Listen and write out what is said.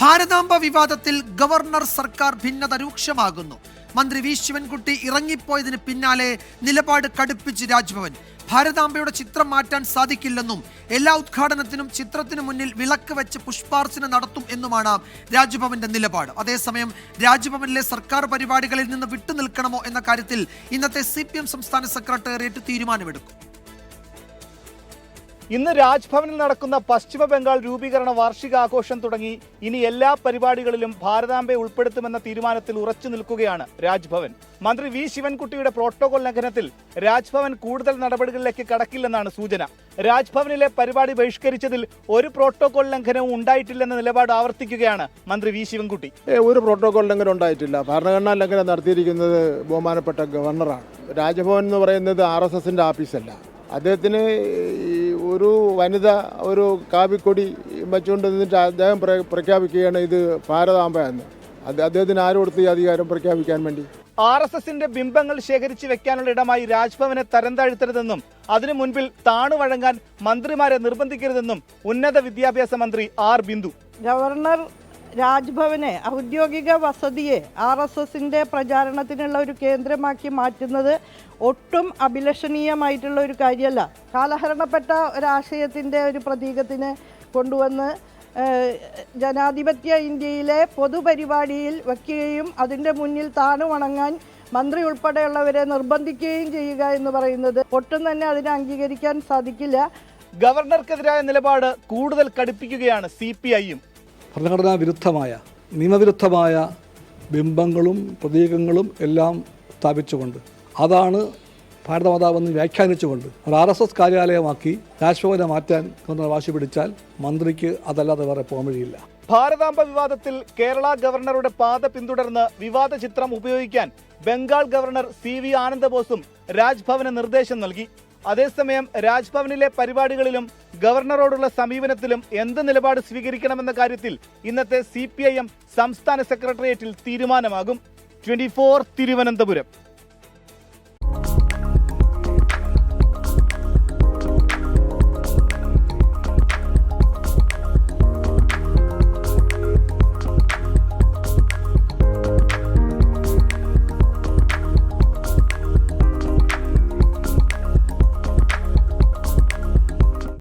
ഭാരതാംബ വിവാദത്തിൽ ഗവർണർ സർക്കാർ ഭിന്നത രൂക്ഷമാകുന്നു. മന്ത്രി വി. ശിവൻകുട്ടി ഇറങ്ങിപ്പോയതിന് പിന്നാലെ നിലപാട് കടുപ്പിച്ച് രാജ്ഭവൻ. ഭാരതാംബയുടെ ചിത്രം മാറ്റാൻ സാധിക്കില്ലെന്നും എല്ലാ ഉദ്ഘാടനത്തിനും ചിത്രത്തിനു മുന്നിൽ വിളക്ക് വെച്ച് പുഷ്പാർച്ചന നടത്തും എന്നുമാണ് രാജ്ഭവന്റെ നിലപാട്. അതേസമയം രാജ്ഭവനിലെ സർക്കാർ പരിപാടികളിൽ നിന്ന് വിട്ടുനിൽക്കണമോ എന്ന കാര്യത്തിൽ ഇന്നത്തെ സി സംസ്ഥാന സെക്രട്ടേറിയറ്റ് തീരുമാനമെടുക്കും. ഇന്ന് രാജ്ഭവനിൽ നടക്കുന്ന പശ്ചിമ ബംഗാൾ രൂപീകരണ വാർഷികാഘോഷം തുടങ്ങി ഇനി എല്ലാ പരിപാടികളിലും ഭാരതാംബയെ ഉൾപ്പെടുത്തുമെന്ന തീരുമാനത്തിൽ ഉറച്ചു നിൽക്കുകയാണ് രാജ്ഭവൻ. മന്ത്രി വി ശിവൻകുട്ടിയുടെ പ്രോട്ടോകോൾ ലംഘനത്തിൽ രാജ്ഭവൻ കൂടുതൽ നടപടികളിലേക്ക് കടക്കില്ലെന്നാണ് സൂചന. രാജ്ഭവനിലെ പരിപാടി ബഹിഷ്കരിച്ചതിൽ ഒരു പ്രോട്ടോകോൾ ലംഘനവും ഉണ്ടായിട്ടില്ലെന്ന നിലപാട് ആവർത്തിക്കുകയാണ് മന്ത്രി വി ശിവൻകുട്ടി. ഒരു പ്രോട്ടോകോൾ ലംഘനം ഉണ്ടായിട്ടില്ല. ഭരണഘടനാ ലംഘനം നടത്തിയിരിക്കുന്നത് ബഹുമാനപ്പെട്ട ഗവർണറാണ്. രാജ്ഭവൻ എന്ന് പറയുന്നത് ആർ എസ് എസിന്റെ ആഫീസല്ല അദ്ദേഹത്തിന് ഒരു വനിത ഒരു കാവിക്കൊടി വെച്ചുകൊണ്ട് നിന്നിട്ട് അദ്ദേഹം പ്ര- പ്രഖ്യാപിക്കുകയാണ് ഇത് ഭാരതാംബ എന്ന് അത് അദ്ദേഹത്തിന് ആര് കൊടുത്ത് ഈ അധികാരം പ്രഖ്യാപിക്കാൻ വേണ്ടി? ആർ എസ് എസിന്റെ ബിംബങ്ങൾ ശേഖരിച്ചു വെക്കാനുള്ള ഇടമായി രാജ്ഭവനെ തരം താഴ്ത്തരുതെന്നും അതിനു മുൻപിൽ താണുവഴങ്ങാൻ മന്ത്രിമാരെ നിർബന്ധിക്കരുതെന്നും ഉന്നത വിദ്യാഭ്യാസ മന്ത്രി ആർ ബിന്ദു. ഗവർണർ രാജ്ഭവനെ ഔദ്യോഗിക വസതിയെ ആർ എസ് എസിന്റെ പ്രചാരണത്തിനുള്ള ഒരു കേന്ദ്രമാക്കി മാറ്റുന്നത് ഒട്ടും അഭിലഷണീയമായിട്ടുള്ള ഒരു കാര്യമല്ല. കാലഹരണപ്പെട്ട ഒരാശയത്തിന്റെ ഒരു പ്രതീകത്തിന് കൊണ്ടുവന്ന് ജനാധിപത്യ ഇന്ത്യയിലെ പൊതുപരിപാടിയിൽ വയ്ക്കുകയും അതിന്റെ മുന്നിൽ താണു വണങ്ങാൻ മന്ത്രി ഉൾപ്പെടെയുള്ളവരെ നിർബന്ധിക്കുകയും ചെയ്യുക എന്ന് പറയുന്നത് ഒട്ടും തന്നെ അതിനെ അംഗീകരിക്കാൻ സാധിക്കില്ല. ഗവർണർക്കെതിരായ നിലപാട് കൂടുതൽ കടുപ്പിക്കുകയാണ് സി പി ഐയും. ഭരണഘടനാ വിരുദ്ധമായ നിയമവിരുദ്ധമായ ബിംബങ്ങളും പ്രതീകങ്ങളും എല്ലാം സ്ഥാപിച്ചുകൊണ്ട് അതാണ് ഭാരതമാതാവെന്ന് വ്യാഖ്യാനിച്ചുകൊണ്ട് ഒരു ആർ എസ് എസ് കാര്യാലയമാക്കി രാജ്ഭവനെ മാറ്റാൻ ഗവർണർ വാശി പിടിച്ചാൽ മന്ത്രിക്ക് അതല്ലാതെ വേറെ പോകാൻ വഴിയില്ല. ഭാരതാംബ വിവാദത്തിൽ കേരള ഗവർണറുടെ പാത പിന്തുടർന്ന് വിവാദ ചിത്രം ഉപയോഗിക്കാൻ ബംഗാൾ ഗവർണർ സി വി ആനന്ദബോസും രാജ്ഭവന് നിർദ്ദേശം നൽകി. അതേസമയം രാജ്ഭവനിലെ പരിപാടികളിലും ഗവർണറോടുള്ള സമീപനത്തിലും എന്ത് നിലപാട് സ്വീകരിക്കണമെന്ന കാര്യത്തിൽ ഇന്നത്തെ സി സംസ്ഥാന സെക്രട്ടേറിയറ്റിൽ തീരുമാനമാകും. ട്വന്റി തിരുവനന്തപുരം.